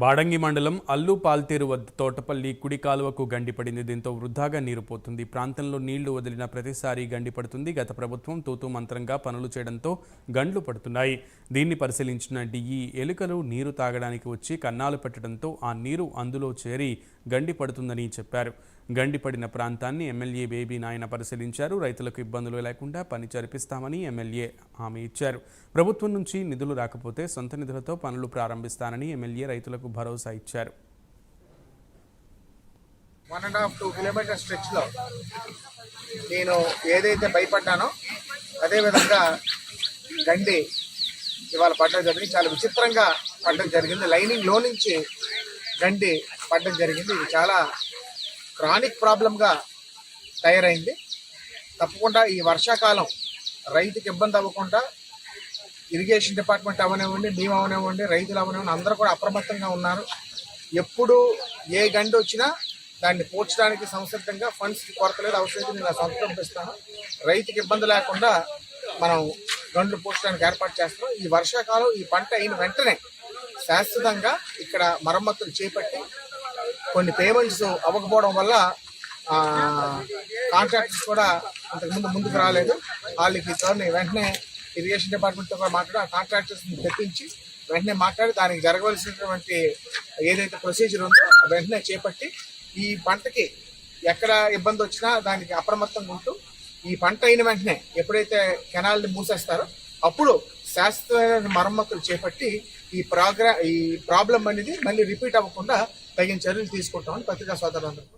బాడంగి మండలం అల్లు పాల్తేరు వద్ద తోటపల్లి కుడి కాలువకు గండిపడింది. దీంతో వృద్ధాగా నీరు పోతుంది. ప్రాంతంలో నీళ్ళు వదిలిన ప్రతిసారి గండిపడుతుంది. గత ప్రభుత్వం తూతూ మంత్రంగా పనులు చేయడంతో గండ్లు పడుతున్నాయి. దీన్ని పరిశీలించిన డిఈ ఎలుకలు నీరు తాగడానికి వచ్చి కన్నాలు పెట్టడంతో ఆ నీరు అందులో చేరి గండి పడుతుందని చెప్పారు. గండిపడిన ప్రాంతాన్ని ఎమ్మెల్యే బేబీ నాయన పరిశీలించారు. రైతులకు ఇబ్బందులు లేకుండా పని జరిపిస్తామని ఎమ్మెల్యే హామీ ఇచ్చారు. ప్రభుత్వం నుంచి నిధులు రాకపోతే సొంత నిధులతో పనులు ప్రారంభిస్తానని ఎమ్మెల్యే రైతులకు భరోసా ఇచ్చారు. One and half two kilometre స్ట్రెచ్లో నేను ఏదైతే భయపడ్డానో అదేవిధంగా గండి ఇవాళ పడడం జరిగింది. చాలా విచిత్రంగా పడడం జరిగింది. లైనింగ్లో నుంచి గండి పడడం జరిగింది. ఇది చాలా క్రానిక్ ప్రాబ్లంగా తయారైంది. తప్పకుండా ఈ వర్షాకాలం రైతుకి ఇబ్బంది అవ్వకుండా ఇరిగేషన్ డిపార్ట్మెంట్ అవనివ్వండి మేము అవనివ్వండి రైతులు అవనివ్వండి అందరూ కూడా అప్రమత్తంగా ఉన్నారు. ఎప్పుడు ఏ గండి వచ్చినా దాన్ని పోర్చడానికి సంసిద్ధంగా ఫండ్స్ కొరత లేదు అవసరం నేను సొంత రైతుకి ఇబ్బంది లేకుండా మనం గండ్లు పోర్చడానికి ఏర్పాటు చేస్తాం ఈ వర్షాకాలం ఈ పంట అయిన వెంటనే శాశ్వతంగా ఇక్కడ మరమ్మతులు చేపట్టి కొన్ని పేమెంట్స్ అవ్వకపోవడం వల్ల కాంట్రాక్టర్స్ కూడా అంతకుముందు ముందుకు రాలేదు. వాళ్ళకి సార్ని వెంటనే ఇరిగేషన్ డిపార్ట్మెంట్తో కూడా మాట్లాడి ఆ కాంట్రాక్టర్స్ని తెప్పించి వెంటనే మాట్లాడి దానికి జరగవలసినటువంటి ఏదైతే ప్రొసీజర్ ఉందో వెంటనే చేపట్టి ఈ పంటకి ఎక్కడ ఇబ్బంది వచ్చినా దానికి అప్రమత్తంగా ఉంటూ ఈ పంట అయిన వెంటనే ఎప్పుడైతే కెనాల్ని మూసేస్తారో అప్పుడు శాశ్వతమైన మరమ్మతులు చేపట్టి ఈ ప్రోగ్రా ఈ ప్రాబ్లం అనేది మళ్ళీ రిపీట్ అవ్వకుండా తగిన చర్యలు తీసుకుంటామని పత్రికా సోదరులందరూ